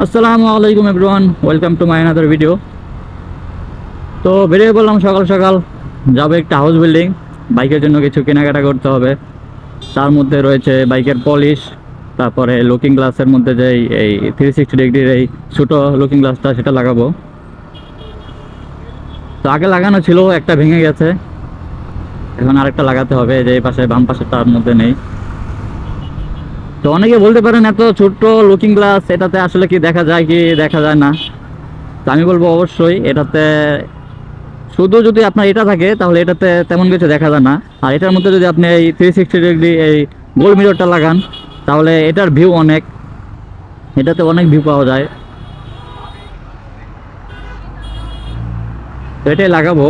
আসসালামু আলাইকুম everyone welcome to my another video তো বেরিয়ে বললাম সকাল সকাল, যাব একটা হাউস বিল্ডিং বাইকের জন্য কিছু কেনাকাটা করতে হবে। তার মধ্যে রয়েছে বাইকের পলিশ তারপরে লুকিং গ্লাসের মধ্যে যে এই- থ্রি সিক্সটি ডিগ্রির এই ছোটো লুকিং গ্লাসটা সেটা লাগাবো। তো আগে লাগানো ছিল, একটা ভেঙে গেছে। এখন আরেকটা লাগাতে হবে, যে এই পাশে বাম পাশে তার মধ্যে নেই। তো অনেকে বলতে পারেন এত ছোট্ট লুকিং গ্লাস এটাতে আসলে কি দেখা যায় কি দেখা যায় না? তো আমি বলব অবশ্যই এটাতে শুধু যদি আপনার এটা থাকে, তাহলে এটাতে তেমন কিছু দেখা যায় না। আর এটার মধ্যে যদি আপনি এই থ্রি সিক্সটি ডিগ্রি এই গোল মিররটা লাগান, তাহলে এটার ভিউ অনেক। এটাতে অনেক ভিউ পাওয়া যায়। এটাই লাগাবো।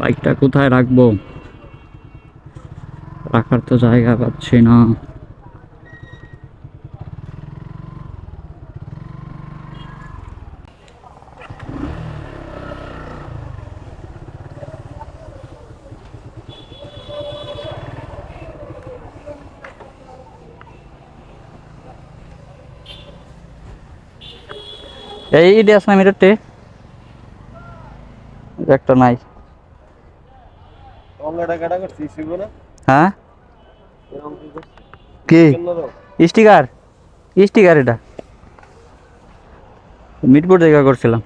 বাইকটা কোথায় রাখব? রাখার তো জায়গা পাচ্ছি না। এই ড্যাস না মিটারটে একটা নাই। হ্যাঁ? কি স্টিকার? স্টিকার এটা। মিটপুর জায়গা করছিলাম।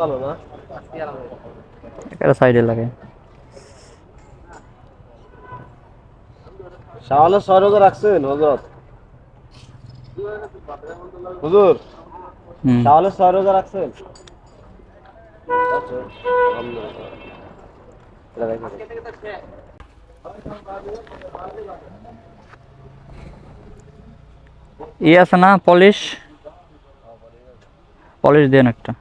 ভালো না? সাইডে লাগে। শাওয়ালে ছয় রোজা রাখছেন হজর হুজুর শাওয়ালে ছয় রোজা রাখছেন। আচ্ছা। ই আছে না পলিশ? পলিশ দেন একটা।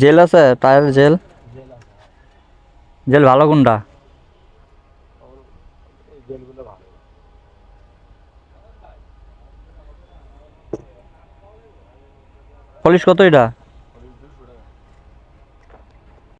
জেল আছে? Tyre jail? জেল ভালো কোনটা? পলিশ কত এটা?